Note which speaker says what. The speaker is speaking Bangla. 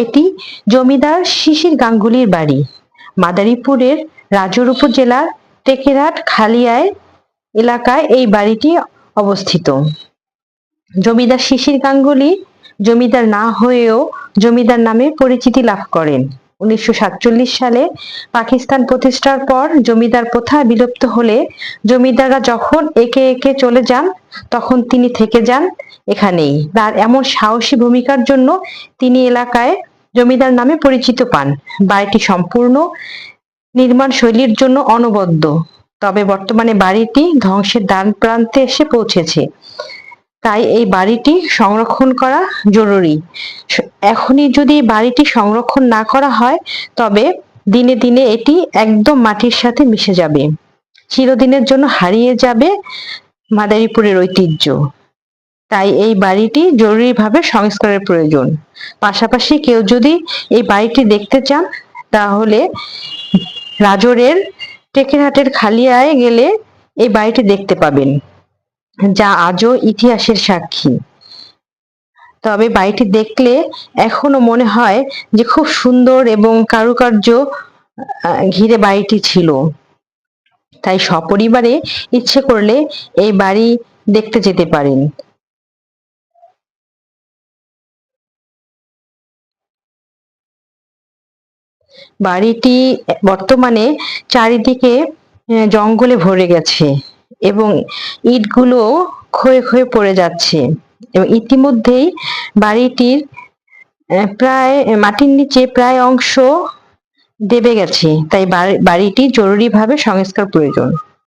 Speaker 1: এটি জমিদার শিশির গাঙ্গুলির বাড়ি। মাদারীপুরের রাজুর জেলার টেকেরাট খালিয়ায় এলাকায় এই বাড়িটি অবস্থিত। জমিদার শিশির গাঙ্গুলি জমিদার না হয়েও জমিদার নামে পরিচিতি লাভ করেন। উনিশশো সাতচল্লিশ সালে পাকিস্তান প্রতিষ্ঠার পর জমিদার প্রথা বিলুপ্ত হলে জমিদাররা যখন একে একে চলে যান, তখন তিনি থেকে যান এখানেই। তার এমন সাহসী ভূমিকার জন্য তিনি এলাকায় জমিদার নামে পরিচিত পান। বাড়িটি সম্পূর্ণ নির্মাণ শৈলীর জন্য অনবদ্য। তবে বর্তমানে বাড়িটি ধ্বংসের দ্বার প্রান্তে এসে পৌঁছেছে। তাই এই বাড়িটি সংরক্ষণ করা জরুরি। এখনই যদি বাড়িটি সংরক্ষণ না করা হয়, তবে দিনে দিনে এটি একদম মাটির সাথে মিশে যাবে। চিরদিনের জন্য হারিয়ে যাবে মাদারীপুরের ঐতিহ্য। তাই এই বাড়িটি জরুরিভাবে সংস্কারের প্রয়োজন। পাশাপাশি কেউ যদি এই বাড়িটি দেখতে চান, তাহলে রাজরের টেকেরহাটের খালিয়ায় গেলে এই বাড়িটি দেখতে পাবেন। যা আজও ইতিহাসের সাক্ষী। তবে বাড়িটি দেখলে এখনও মনে হয় যে খুব সুন্দর এবং কারুকার্য ঘিরে বাড়িটি ছিল। তাই সপরিবারে ইচ্ছে করলে এই বাড়ি দেখতে যেতে পারেন। বাড়িটি বর্তমানে চারিদিকে জঙ্গলে ভরে গেছে। এবং ইটগুলো ক্ষয়ে ক্ষয়ে পড়ে যাচ্ছে। এবং ইতিমধ্যেই বাড়িটির প্রায়, মাটির নিচে প্রায় অংশ দেবে গেছে। তাই বাড়ি- বাড়িটি জরুরিভাবে সংস্কার প্রয়োজন।